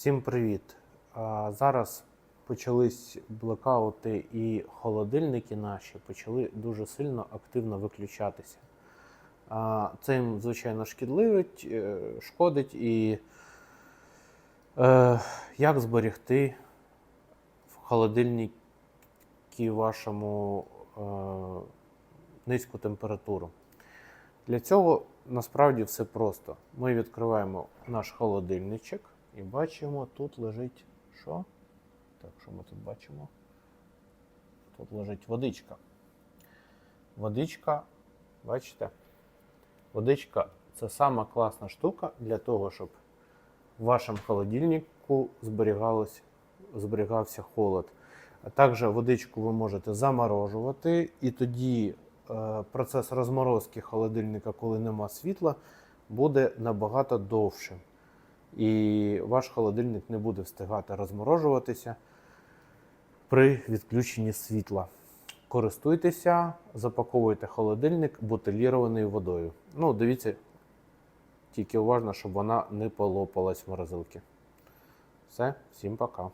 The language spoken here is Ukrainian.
Всім привіт! Зараз почались блекаути і холодильники наші почали дуже сильно активно виключатися. Це їм, звичайно, шкідливить, е, шкодить і е, як зберегти в холодильнику вашому е, низьку температуру. Для цього насправді все просто. Ми відкриваємо наш холодильничок і бачимо, тут лежить що? Так, що ми тут бачимо? Тут лежить водичка. Водичка, бачите? Водичка це сама класна штука для того, щоб в вашому холодильнику зберігався холод. А також водичку ви можете заморожувати, і тоді е, процес розморозки холодильника, коли нема світла, буде набагато довшим. І ваш холодильник не буде встигати розморожуватися при відключенні світла. Користуйтеся, запаковуйте холодильник бутилірованою водою. Ну, дивіться, тільки уважно, щоб вона не полопалась в морозилки. Все, всім пока.